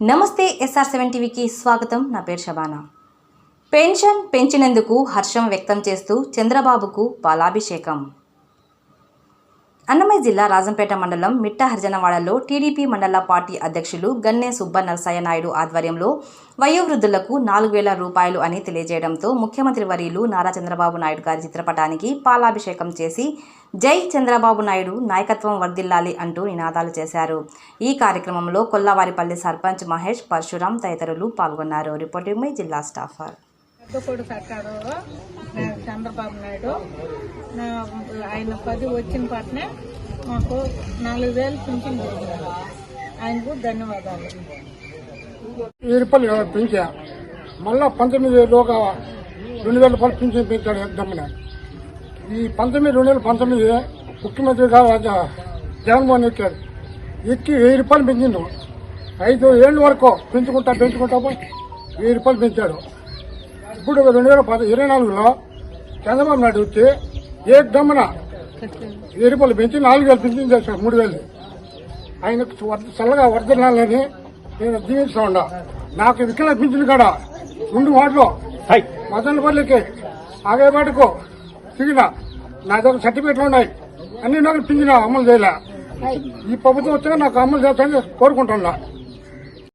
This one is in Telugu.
నమస్తే ఎస్ఆర్ సెవెన్ టీవీకి స్వాగతం. నా పేరు షబానా పెన్షన్ పెంచినందుకు హర్షం వ్యక్తం చేస్తూ చంద్రబాబుకు పాలాభిషేకం. అన్నమయ్య జిల్లా రాజంపేట మండలం మిట్ట హరిజనవాడలో టీడీపీ మండల పార్టీ అధ్యక్షులు గన్నె సుబ్బ నరసయ్య నాయుడు ఆధ్వర్యంలో వయోవృద్ధులకు నాలుగు వేల రూపాయలు అని తెలియజేయడంతో ముఖ్యమంత్రి వర్యులు నారా చంద్రబాబు నాయుడు గారి చిత్రపటానికి పాలాభిషేకం చేసి జై చంద్రబాబు నాయుడు నాయకత్వం వర్ధిల్లాలి అంటూ నినాదాలు చేశారు. ఈ కార్యక్రమంలో కొల్లవారిపల్లి సర్పంచ్ మహేష్ పరశురాం తదితరులు పాల్గొన్నారు. రిపోర్టింగ్ మై జిల్లా స్టాఫర్. చంద్రబాబు నాయుడు. నా ఆయన పది వచ్చిన పాటనే మాకు నాలుగు వేలు పింఛన్ ఆయనకు ధన్యవాదాలు. వెయ్యి రూపాయలు పెంచా మళ్ళా పంతొమ్మిది వేలుగా రెండు వేల రూపాయలు పింఛన్ పెంచాడు ఎగ్దమ్మని ఈ పంతొమ్మిది రెండు వేల పంతొమ్మిది ముఖ్యమంత్రి గారు జగన్మోహన్ ఎక్కాడు ఎక్కి వెయ్యి రూపాయలు పెంచిండు ఐదు ఏళ్ళ వరకు పెంచుకుంటా పెంచుకుంటా వెయ్యి రూపాయలు పెంచాడు ఇప్పుడు రెండు వేల పద ఇరవై నాలుగులో చంద్రబాబు నాయుడు వచ్చి ఏ దమ్మన? వెయ్యి రూపాయలు పెంచి నాలుగు వేలు పెంచింది చేశాడు మూడు వేలు ఆయనకు వర్ధ- చల్లగా వర్ధనాలని నేను జీవిస్తా ఉన్నా. నాకు వికల పింఛన్ కాడ? రెండు వాటిలో మదనపల్లికి. ఆగేపాటుకు తిరిగిన. నా దగ్గర సర్టిఫికెట్లు ఉన్నాయి. అన్ని నాకు పింఛన్ అమలు చేయలే. ఈ ప్రభుత్వం వచ్చినా నాకు అమలు చేస్తానని కోరుకుంటున్నా.